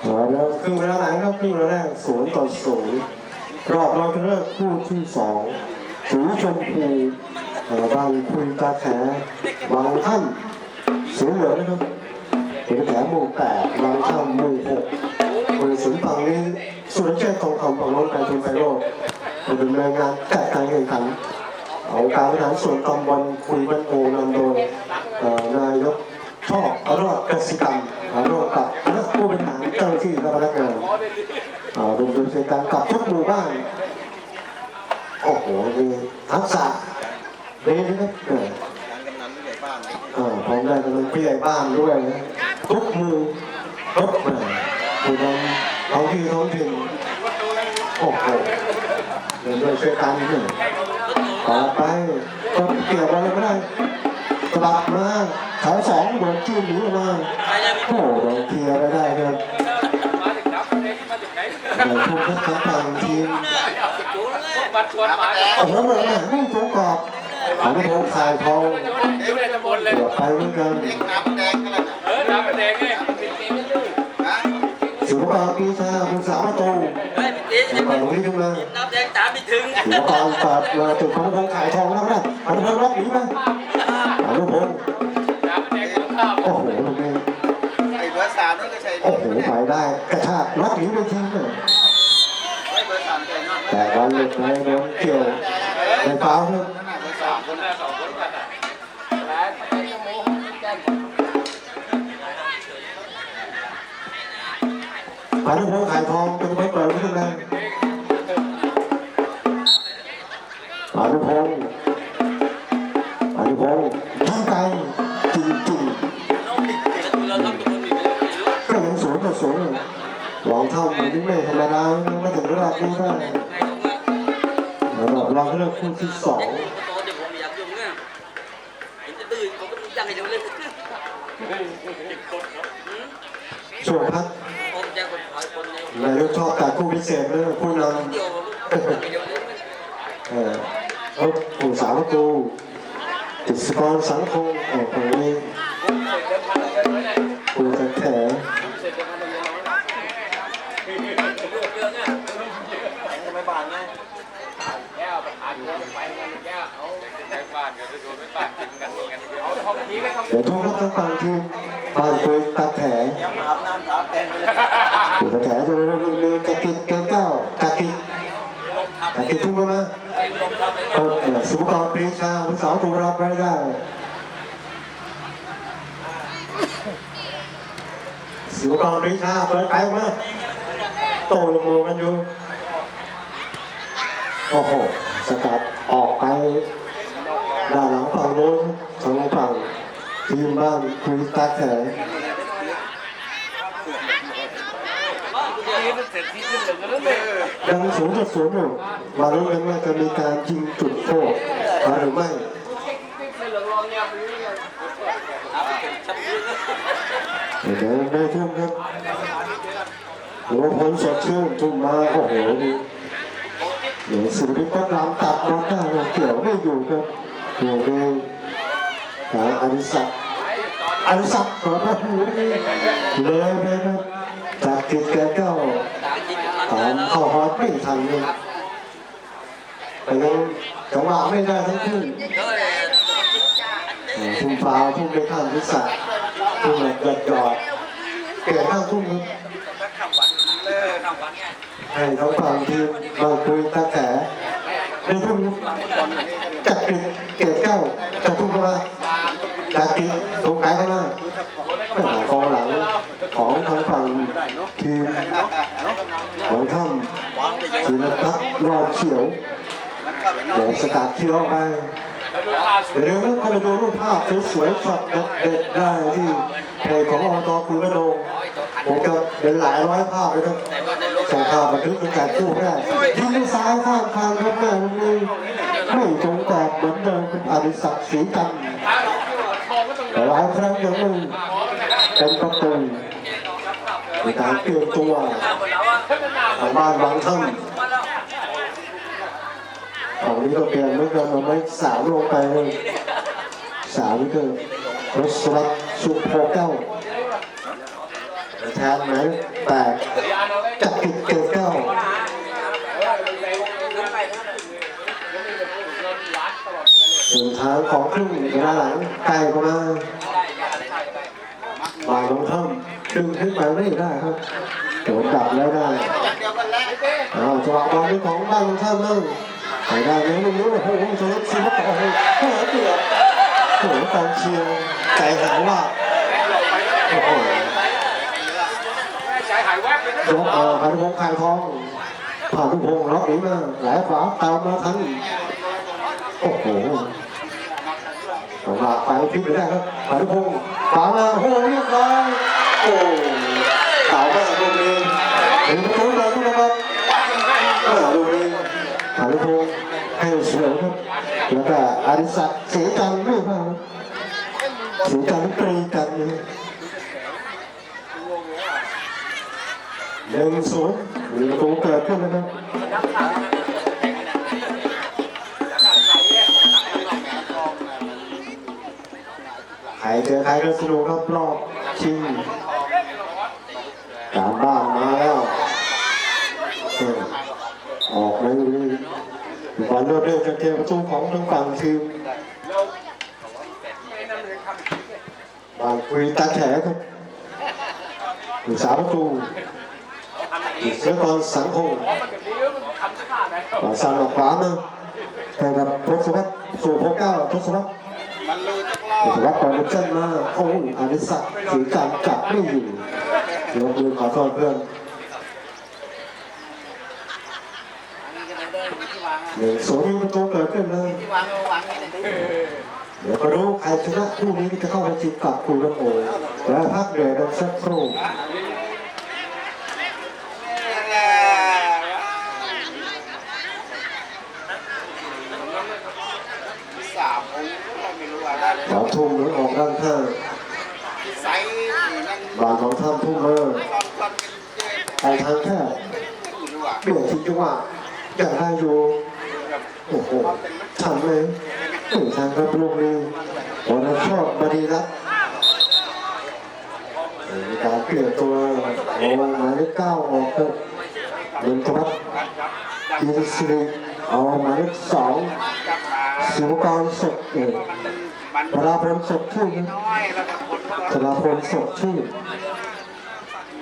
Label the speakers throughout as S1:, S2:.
S1: เอาแล้วครึ่งเวลาหลังครับครึ่งเวลาแรกศูนย์ต่อศูนย์รอบรองชนะเลิศคู่ที่สองสีชมพูบางคุยตาแขบางท่านสีเหลืองนะครับ เป็นแถวหมู่แปดบางท่านหมู่หกบริสุทธิ์ฝั่งนี้สุรเชษฐ์ทองคำฝั่งโน้นการทุนไปโลกเป็นดำเนินงานจัดการแข่งขันเอาการบริหารส่วนตำบลคุยบ้านโอนำโดยนายกชอบอรอดกสิกรรมอรอดกับคณะผู้บริหารเจ้าหน้าที่และพนักงานรวมถึงกิจการกับทุกหมู่บ้านโอ้โหมีทักษะดียนนะครับเออพร้อมได้กำลังผู้ใหญ่บ้านด้วยนะ ทุกหมู่ทุกหมู่ผู้นำท้องที่ท้องถิ่นโอ้โหเดินด้วยช่วยกันเนี่ยต่อไปก็เกี่ยวอะไรไม่ได้กลับมาแถวสองโดนจิ้มหนีออกมาโอ้โหโดนเคลียร์ไม่ได้ครับเดี๋ยวทุกทักษะต่างทีมโอ้โหเหมือนหนังนี่ตัวกรอบของโทงขายทองเกือบไปเหมือนกัน สุภาพปีชาคุณสาวประตูแล้วก็ลงนี้ขึ้นมา
S2: น้ำแดงตามไม่ถึง
S1: สุภาพปัดมาจุดของโทงขายทองแล้วนะอนุพงศ์ล็อกหนีมาอนุพงศ์โอ้โหลงนี้
S3: ไอ้เบอร์สามนั่นก็ใช่
S1: โอ้โหไปได้กระชากล็อกหนีไปทิ้งเลย
S3: ไอ้เบอร์สามใช่นั่น
S1: แต่บอลหลุดไปโดนเกี่ยวในเป้าครับ
S3: น่ะเบ อามคนน่ะ
S1: อนุพงขายทองเป็นคนเปิดขึ้นมาอนุพงศ์อนุพงศ์ทั้งใจจริงจริง
S2: เราต้องเป็นคนมีเรื่องไม่รู้
S1: ๆก็ยังสูงก็สูงลองเท่ามันที่ไม่ธรรมดาไม่ถึงระดับนี้ได้
S2: รตรงนั้น
S1: ระดับรองเลือกคู่ที่สอง
S2: โตเดี๋ยวผมอยากยุ่งเนี่ยเห็นจะดื้อผมก็ยังให้เดี๋ยวน
S1: ช่วงพัก
S2: นาย
S1: กชอบการคู่พิเศษเลยคู่น
S2: เดียวผมยังให้เดี๋ยวเล่นำ
S1: เออรถผู้สาวประตูติดสปอนสังคมออกตรงนี้กูจะแถ
S3: ไม่บานไง
S1: เดี๋ยวทุกท่านฟังที มบ้านคุยตาแถ
S3: ยังอาบน้ำอาแต่งเลย
S1: อยู่ตาแถจะเรื่องเรือกะกิดเกเก้ากะกิดกะกิดทุ่งมาเออสุภกรปรีชาผู้สาวถูกรับไว้ได้สุภกรปรีชาเปิดไปมาโตลงมือกันอยู่โอ้โหสกัดออกไปด้านหลังฝั่งโน้นทางฝั่ง ทีมบ้านคุยตาแถยังศูนย์ต่อศูนย์อยู่มาลุ้นกันว่าจะมีการยิงจุดโทษหรือไม่เดี๋ยวได้ทุ่มครับหรือว่าพลสดชื่นทุ่มมาโอ้โหนี่เดี๋ยวสุริพัฒน์รำตัดรถได้เกี่ยวไม่อยู่ครับเกี่ยวเอง หาอนิสักอนิสักขอพระหูนี่เลยไปครับจากกิจแก่เก้า
S2: ตามจริงมัน
S1: ตามเข้าฮอตไม่ทันเลยแต่ยังจังหวะไม่ได้ทั้งคู่ทุ่มฟ้าทุ่มไม่ทันพิศาทุ่มแบบหยอดหยอดเปลี่ยนข้างทุ่ม
S2: เลิกทำวัน
S1: ให้ทั้งฝั่งทีมบางคุยตาแขในทุ่มจัดกิจเกตเก้าจัดทุ่มเข้า มาจัดกิจตรงกลางเข้ามาไม่หากองหลังของทางฝั่งทีมของท่านทีมพักรอบเขียวเดี๋ยวสกัดเชื้อออกไปเดี๋ยวเข้ามาดูรูปภาพสวยๆช็อตเด็ดได้ที่เพจของอบตคุณระโดงผมจะเป็นหลายร้อยภาพเลยครับส่งภาพบันทึกเป็นการคู่ได้ยิงซ้ายข้างทางครับแม่ลูกนี้ไม่ตรงกรอบเหมือนเดิมเป็นอดิศักดิ์ศรีจัน แต่หลายครั้งยังไม่เป็นประตูในการเตรียมตัวทางบ้านบางท่านของนี้ก็เปลี่ยนเมือกันเอาไว้สามลงไปเลยสามก็รสวัสดิ์สุโพเก้าแทนไหมแปดจักริดเกิดเก้า ส่วนทางของครึ่งเวลาหลังไกลเข้ามาบ่างลงท่ำดึงขึ้นไปไม่ได้ครับโดนดับแล้วได้
S3: เดียวกันแล้ว
S1: อ้าวจังหวะบอลนี้ของบ้านลงท่ำมั่งไปได้ไหมไม่รู้โอ้โหจะรับซีมาต่อให้โอ้โหเดือดโอ้โหกองเชียร์ใจหายว่าโอ้โห
S4: ใจหายแวบเลยนะ
S1: ยกเออพานุพงษ์ไข่ทองผ่านทุกพงษ์ล็อกหนีมาหลขวาตามมาทัน โอ้โหจังหวะไปพลิกไม่ได้ครับพานุพงษ์ขวามาโอ้เรียบร้อยโอ้สาวมากลูกนี้ถึงประตูแล้วนะครับเออลูกนี้พานุพงษ์ให้สวยครับแล้วก็อดิศักดิ์เสียจันทร์ด้วยครับเสียจันทร์ตรีกันเลยหนึ่งศูนย์มีประตูเกิดขึ้นนะครับ เจอใครก็สนุกครับรอบชิงการบ้านมาแล้วออกเลยบอลเลือกเลือกจะเจอประตูของทางฝั่งทีมบางคุยตาแฉครับอยู่สามประตูเสือกรสังคมต่อสามออกขวามาแต่กับทศวรรษสู่พเก้าทศวรรษ
S3: รักรอ
S1: ทศวรรษก่อนเส้นมากโอ้ยอานิสักถือการจับไม่อยู่เดี๋ยวมือขอโทษเพื่อนหนึ่งศูนย์มีประตูเกิดขึ้นเลย
S3: เดี๋
S1: ยวก็รู้ใครชนะคู่นี้จะเข้าไปชิงกับคุยกันโอ้และพักเดือดกันสักครู่
S3: สามองค์ก็ไม่รู้ว่าได้
S1: สองทุ่มหรือออกด้านข้างบางของท่านทุ่มเอ
S3: อ
S1: ไปทางแค่
S3: ไม่รู้ว่า
S1: เบี่ยงทิ้งจังหวะอยางได้อยู่โอ้โหทำเลยถึงทางครับลูกนี้วันนั้นชอบบดีรัตน์มีการเปลี่ยนตัวโอ้หมายเลขเก้าออกครับเดินทวัฒน์อินสิริเอาหมายเลขสอง
S3: จับมา
S1: ศิวกรสดเอก
S3: มัน
S1: พราพลสดชื่น
S3: น้อยแล้วก็คนก็
S1: ธราพลสดชื่น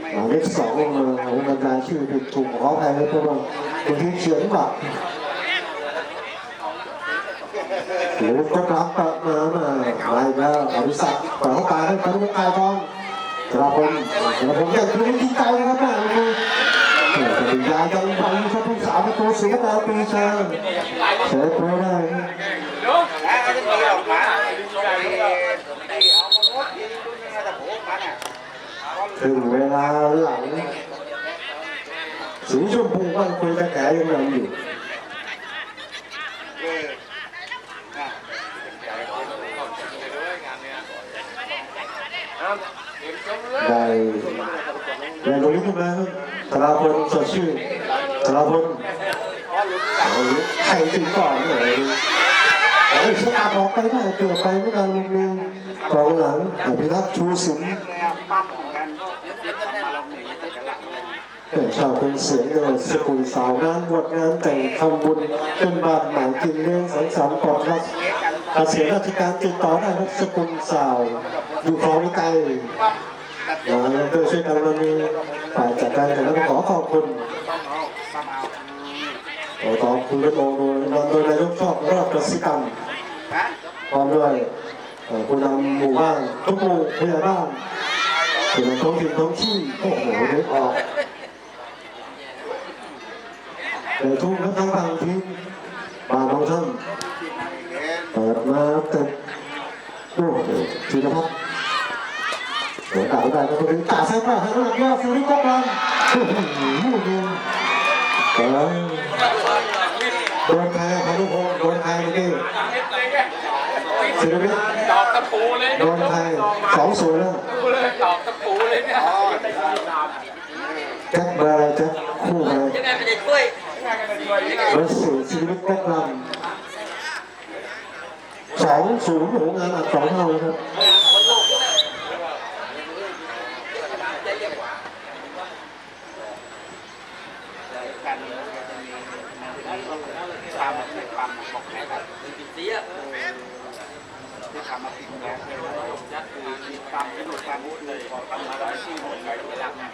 S1: หมายเลขสองลงมาของบรรดาชื่อผิดถูกขออภัยเลยเพราะว่าบางทีเขียนแบบหรือก็รับกลับมามาอะไรแล้วอภิศักดิ์ขอเข้าไปให้พันธุ์กายทองธราพลธราพลยังคือที่ใจนะครับแม่เฮ้ยปริญญายังบังชอบผู้สาวประตูสียกาปีชาเสียตัวได้ ถึงเวลาหลังสีชมพูบ้านคุยตะแกยังนำอยู่ได้ได้ตรงนี้ขึ้นมาครับธราพลสดชื่นธราพล
S3: พอลุ้น
S1: ใครถึงก่อนเลย โอ้ยสกัดออกไปได้เกือบไปเมื่อการลงมือกองหลังอภิรักษ์ชูสิน
S3: เลยอะปั๊มกันมาลงแต่
S1: ชาวเป็นเสียงเลยสกุลสาวงานบวชงานแต่งทำบุญเป็นบาทหมายกินเลี้ยงสังสรรค์ปลอดรักเกษียณราชการติดต่อได้ครับสกุลสาว อยู่คลองไกลนะเพื่อช่วยกันวันนี้ฝ่ายจัดการแต่ละขอขอบคุณ
S3: ตอาปั๊มเอา
S1: ขอขอบคุณเป็นโองโดยนำโดยนายกชอบรอบกสิกรรมพร้อมด้วยผู้นำหมู่บ้านทุกหมู่ผู้ใหญ่บ้านผู้นำท้องถิ่นท้องที่โอ้โหนึกออกเดี๋ยวทุ่งทั้งทางทีมบ้านของท่าน
S3: เปิ
S1: ดมาเต็มโอ้โหธีรพัฒน์เดี๋ยวกลับได้ก็เป็นตาแซ่บมากให้น้ำหนักยอดสุริยกรันโอ้โห โอ้ยโดนแพ้พานุพงศ์โดนแพ้เมื่อกี้ศิลปิน
S4: ตอกตะปูเลย
S1: โดนแพ้สองสูนยแล้ว
S4: ตอกตะปูเลยเนี่ย
S3: แจ็คบา
S1: ร์แจ็คคู่บาร์และสื่อชีวิตแจ็คลำสองศูนย์หนูงานอัดสองเท่าครับ
S3: บอกแผลกัน
S2: ติดเสีย
S3: ที่ทำมาพิมพ์แล้วยัดคือมีความสนุกความวุ่นเลยทำมาหลายที่หมดเลยเวลาเนี่ย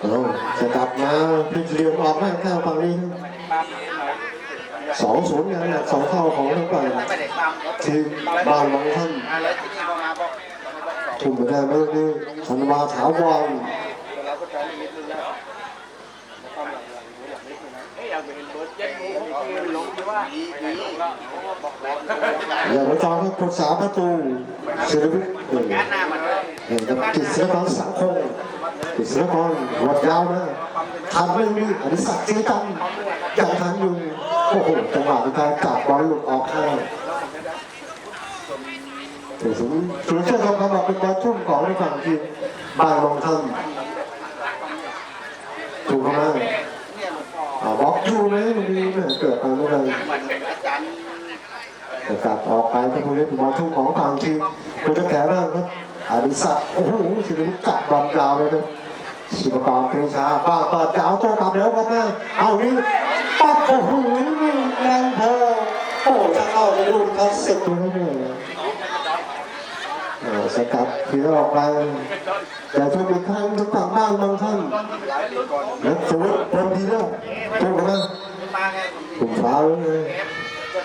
S1: เอาจะกลับมาพิจเรียนออกให้ข้าวฝั่งนี้สองศูนย์งานหนักสองเท่าของทั้งฝั่ง
S3: ไป
S1: ทีมบ้านหวังท่าน
S3: อะไรที่นี่พอมาบอกไม่บอกสอง
S1: ทุ่มไปได้เมื่อนี้ชันวาถาวร
S3: เราก็ใช้นิดนึงแล้วปั๊มหลังหลังหลังนิดนึงนะเฮ้ยอยากเป็นรถเจ็ดโมงเขาลงที่ว่าไม่ได้ลงแล้วเขาก็บอกแล้ว
S1: อย่าไปจองให้คนสาประตูศิลปินเออ
S3: งานหน้ามันเลย
S1: เห็นกับกิจศิลปสังคมกิจศิลปกรวัดยาวนะทำไม่มีอดิศักดิ์ศรีจันทร์ยังทันอยู่โอ้โหจังหวะในการจับบอลหลุดออกข้ถึงถึงถึงเชื่อคำบอกเป็นบอลทุ่มของในฝั่งทีมบานรองท่าน ถูกเข้ามาบล็อกอยู่ไหมมันมีเกิดอะไรขึ้น
S3: มันอาจาร
S1: แต่กลับออกไปก็คงได้บอลทุ่มของฝั่งทีมคุณจะแข็งบ้างครับอดิศักโอ้โหสิริกัดบอลยาวเลยครับศิลปกรเพลงชาป้าเปิดยาวโต้กลับแล้วครับแม่เอานี่ปั๊บโอ้โหแรงพอโอ้จะเข้าในลูกคลาสสิกตัวนี้เลยเออสกัดคือออกไปแต่ช่วงอีกครั้งทุกฝั่ง สมมติพอดีแล้วถูกไหม
S3: มาไงผม
S1: ฟ้าเลย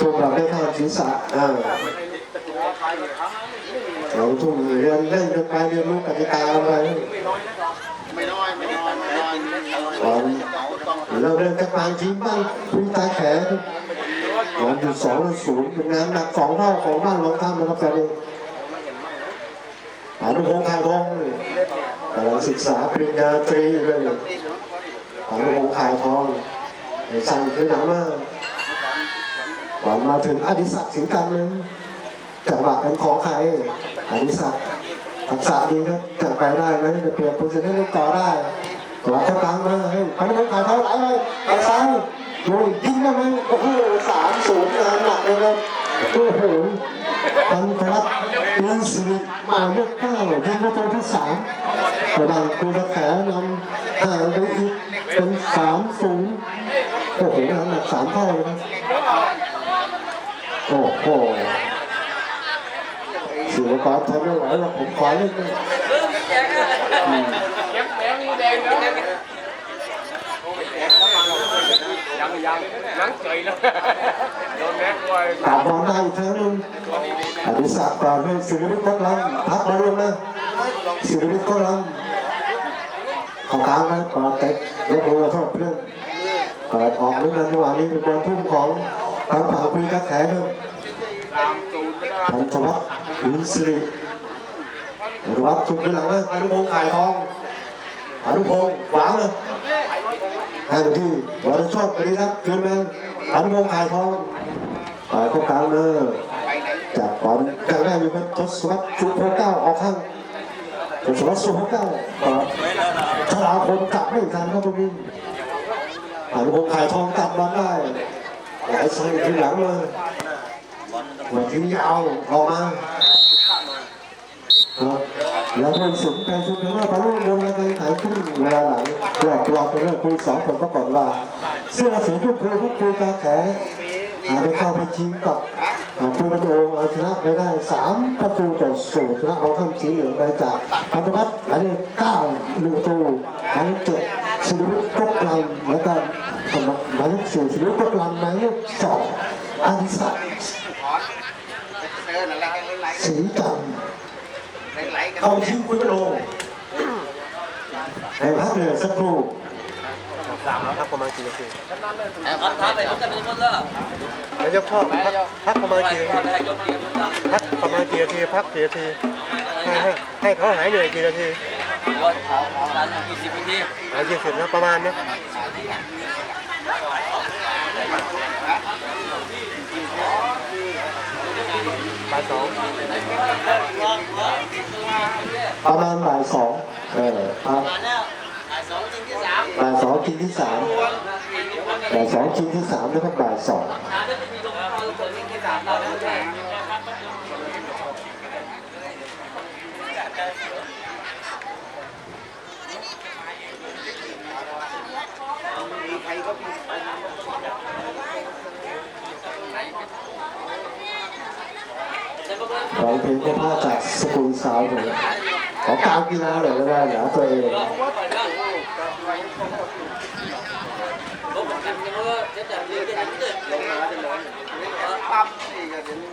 S1: ถูกเราได้ข้าศีรษะอ่าเราทุ่มเรียนเล่นกันไปเรียนรู้กติกาไป
S3: ไม่น้อยไม่น้อยไม่น้อยน้อย
S1: ตอน
S3: ต้อง
S1: เราเดินกันบางทีมบ้างคุยตาแขนงานอยู่สองศูนย์เป็นงานหนักสองเท่าของบ้านรองท่ามนะครับตอนนี้อนุพงษ์คาทองกำลังศึกษาปริญญาตรีเลย ขอนุพงษ์คายทองไอ้สั่งคือหนังมากก่อนมาถึงอดิศักดิ์สิงห์กันเลยจังหวะเป็นของใครอดิศักดิ์ทักษะดีครับจะไปได้ไหมจะเปลี่ยนโพสิชันให้ต่อได้ขวเข้ากลางมาให้พันธุ์ขายเท่าไหร่เลยทางซ้ายโอ้ยยิงได้ไหมโอ้โหสามศูนย์งานหนักเลยครับโอ้โหพันธุ์รัตน์เลี้ยงสิริมาเลือกเก้ายิงประตูที่สาม กระดังกูจะแขนำห่างไปอีกเป็นสามศูนย์โอ้โหงานหนักสามเท่าเลยครับโอ้โหศิลปกรทนไม่ไหวหรอกผมขอเล่นเลย
S2: เออมีแจกอะ
S4: ยังยังนังเฉยแล้วโดนแม็กไว้
S1: กลับบอลได้อีกครั้งหนึงอดิศักดิ์ก่อนให้ศิริวิทย์ก็ลังพักมาลงนะ ศิริวิทย์ก็ลังของกลางนะก่อนเตะยกมือโทษเพื่อนเปิดออกนิดนึงจังหวะนี้เป็นบอลทุ่มของทางฝั่งคุยกระแขนครับ
S3: ตามตูนไม่ได้
S1: พันธวัฒน์อินสิริอนุวัฒน์ถูกขึ้นหลังนะอนุพงษ์ขายทองอนุพงษ์ขวางเลยให้ที่วรโชคปริรัตน์คืนมาอนุพงษ์ขายทองไปเข้ากลางเลยจากบอลกลางหน้าอยู่กับทศวรรษสุโขเก้าออกข้าง ทศวรรษสุโขเก้าชลาพลจับไม่ทันครับตรงนี้อนุพงษ์ขายทองจับบอลได้หลายใส่ทีหลังเลยมาทิ้งยาวออกมาครับแล้วคนสูงใจชุดนี้ว่าพระรุ่งวงศ์ในขายขึ้นเวลาหลังหลอกหลอกไปเรื่อยคุยสองคนก็บอกว่าเสื้อสีทุกคนทุกคุยตาแข นอาจจะเข้าไปชิงกับคุณประตูเอาชนะไปได้สามประตูต่อศูนย์ชนะเอาท่านสีเหลืองไปจากพันธวัฒน์อันนี้เก้าหนึ่งประตูอันนี้เจ็ดสิริวุฒิก็กลำแล้วก็หมายเลขสี่สิริวุฒิก็กลำหมายเลขสองอันศักดิ์
S3: ถอนเดินอะไรไหล
S1: สีจันทร์
S3: ไหลกัน
S1: เอาทิ้งคุณประตูในพักเหนือสักครู่
S4: สามแล้วครับประมาณกี่นาที
S2: แอบครับท้าไปทุกกันเป็นคนละ
S4: แล้วยกพ่อพักพักประมาณ
S2: ไป
S4: กี่นา
S2: พอ
S4: ที
S2: ได้ยกเดียวนะ
S4: พักประมาณกี่นาทีพักกี่นาทีให้ให้ให้เขาหายเหนื่อยกี่นาที
S2: วันขอขอการกี่สิบนาที
S4: หายยี่สิบนะประมาณนะบ่ายสอง
S1: ประมาณบ่ายสองเออครับ บ่ายสองทีที่สามบ่ายสองชิงที่สามนะครับบ่ายสอง
S2: เราแล้วแต่
S1: ร้องเพลงก็พาจากสกุลสาวเลยขอการกีฬาเลยก็ได้นะตัวเอง
S2: ลบกัน ยังว่าจะจับเรื่องจะทำเกิดขึ้น
S3: ปั๊บสี่ก็เดี๋ยว